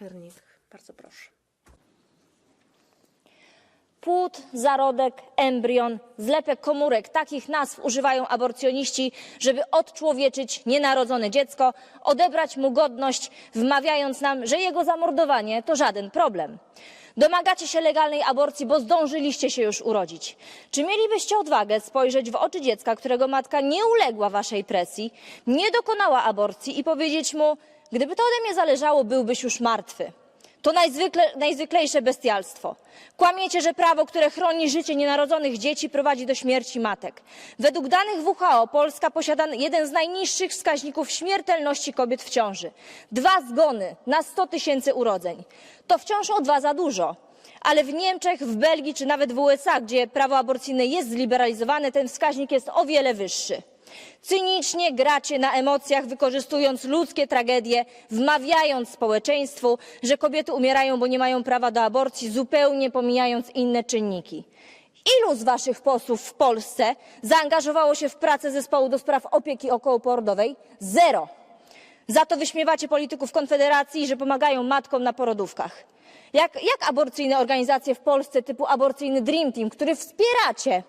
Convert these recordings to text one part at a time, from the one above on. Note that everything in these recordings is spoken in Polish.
Pernik, bardzo proszę. Płód, zarodek, embrion, zlepek komórek. Takich nazw używają aborcjoniści, żeby odczłowieczyć nienarodzone dziecko, odebrać mu godność, wmawiając nam, że jego zamordowanie to żaden problem. Domagacie się legalnej aborcji, bo zdążyliście się już urodzić. Czy mielibyście odwagę spojrzeć w oczy dziecka, którego matka nie uległa waszej presji, nie dokonała aborcji i powiedzieć mu, gdyby to ode mnie zależało, byłbyś już martwy? To najzwykle, najzwyklejsze bestialstwo. Kłamiecie, że prawo, które chroni życie nienarodzonych dzieci, prowadzi do śmierci matek. Według danych WHO Polska posiada jeden z najniższych wskaźników śmiertelności kobiet w ciąży. Dwa zgony na 100 tysięcy urodzeń. To wciąż o dwa za dużo. Ale w Niemczech, w Belgii czy nawet w USA, gdzie prawo aborcyjne jest zliberalizowane, ten wskaźnik jest o wiele wyższy. Cynicznie gracie na emocjach, wykorzystując ludzkie tragedie, wmawiając społeczeństwu, że kobiety umierają, bo nie mają prawa do aborcji, zupełnie pomijając inne czynniki. Ilu z waszych posłów w Polsce zaangażowało się w pracę zespołu do spraw opieki okołoporodowej? Zero. Za to wyśmiewacie polityków Konfederacji, że pomagają matkom na porodówkach. Jak, jak aborcyjne organizacje w Polsce typu aborcyjny Dream Team, który wspieracie,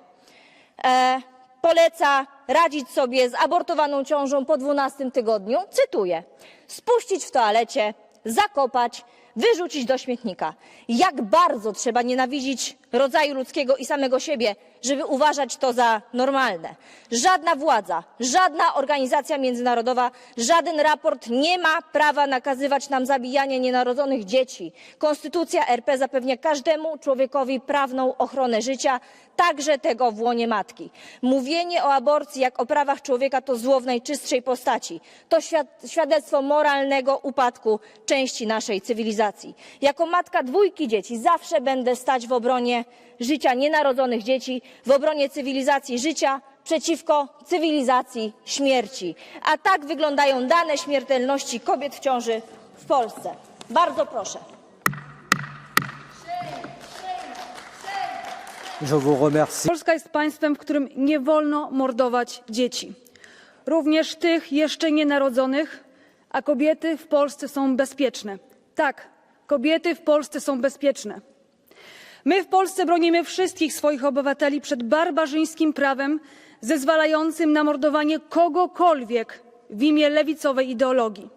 e, poleca radzić sobie z abortowaną ciążą po 12 tygodniu, cytuję, spuścić w toalecie, zakopać, wyrzucić do śmietnika. Jak bardzo trzeba nienawidzić rodzaju ludzkiego i samego siebie, żeby uważać to za normalne. Żadna władza, żadna organizacja międzynarodowa, żaden raport nie ma prawa nakazywać nam zabijania nienarodzonych dzieci. Konstytucja RP zapewnia każdemu człowiekowi prawną ochronę życia, także tego w łonie matki. Mówienie o aborcji jak o prawach człowieka to zło w najczystszej postaci. To świad- świadectwo moralnego upadku części naszej cywilizacji. Jako matka dwójki dzieci zawsze będę stać w obronie życia nienarodzonych dzieci, w obronie cywilizacji życia przeciwko cywilizacji śmierci. A tak wyglądają dane śmiertelności kobiet w ciąży w Polsce. Bardzo proszę. Polska jest państwem, w którym nie wolno mordować dzieci. Również tych jeszcze nienarodzonych, a kobiety w Polsce są bezpieczne. Tak, kobiety w Polsce są bezpieczne. My w Polsce bronimy wszystkich swoich obywateli przed barbarzyńskim prawem zezwalającym na mordowanie kogokolwiek w imię lewicowej ideologii.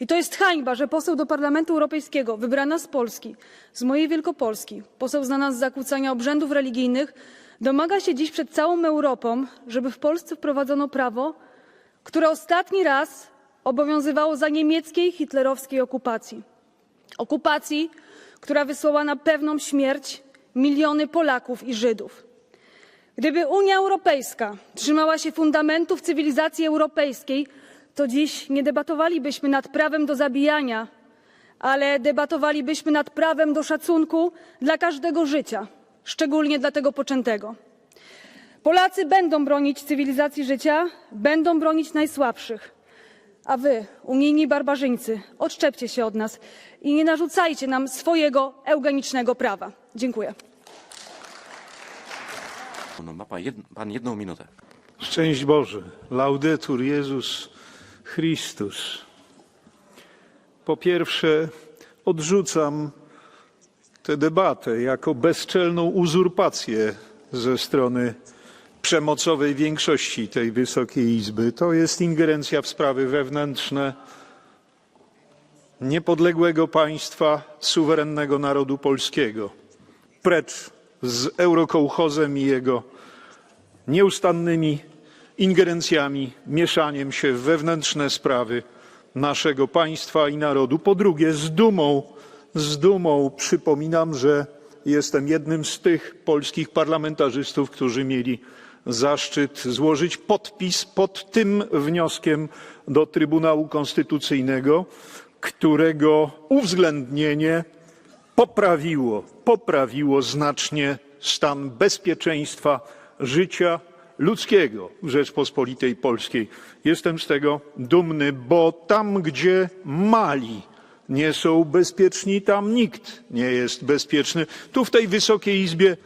I to jest hańba, że poseł do Parlamentu Europejskiego, wybrana z Polski, z mojej Wielkopolski, poseł znana z zakłócania obrzędów religijnych, domaga się dziś przed całą Europą, żeby w Polsce wprowadzono prawo, które ostatni raz obowiązywało za niemieckiej hitlerowskiej okupacji. Okupacji, która wysłała na pewną śmierć miliony Polaków i Żydów. Gdyby Unia Europejska trzymała się fundamentów cywilizacji europejskiej, to dziś nie debatowalibyśmy nad prawem do zabijania, ale debatowalibyśmy nad prawem do szacunku dla każdego życia, szczególnie dla tego poczętego. Polacy będą bronić cywilizacji życia, będą bronić najsłabszych. A wy, unijni barbarzyńcy, odszczepcie się od nas i nie narzucajcie nam swojego eugenicznego prawa. Dziękuję. No, ma pan, jed, pan jedną minutę. Szczęść Boże, laudetur Jezus Chrystus. Po pierwsze, odrzucam tę debatę jako bezczelną uzurpację ze strony przemocowej większości tej Wysokiej Izby. To jest ingerencja w sprawy wewnętrzne niepodległego państwa, suwerennego narodu polskiego. Precz z eurokołchozem i jego nieustannymi ingerencjami, mieszaniem się w wewnętrzne sprawy naszego państwa i narodu. Po drugie, z dumą, z dumą przypominam, że jestem jednym z tych polskich parlamentarzystów, którzy mieli zaszczyt złożyć podpis pod tym wnioskiem do Trybunału Konstytucyjnego, którego uwzględnienie poprawiło, poprawiło znacznie stan bezpieczeństwa życia ludzkiego w Rzeczpospolitej Polskiej. Jestem z tego dumny, bo tam, gdzie mali nie są bezpieczni, tam nikt nie jest bezpieczny. Tu w tej Wysokiej Izbie,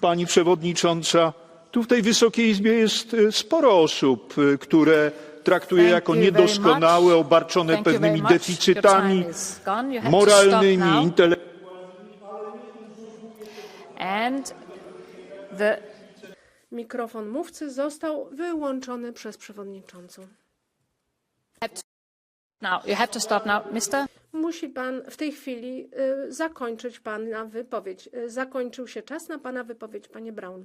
pani przewodnicząca, tu w tej Wysokiej Izbie jest e, sporo osób, e, które traktuje Thank jako niedoskonałe, obarczone Thank pewnymi deficytami moralnymi, intelektualnymi. Mikrofon mówcy został wyłączony przez przewodniczącą. Now you have to stop now, Mr. Musi pan w tej chwili y, zakończyć pana wypowiedź. Y, zakończył się czas na pana wypowiedź, panie Brown.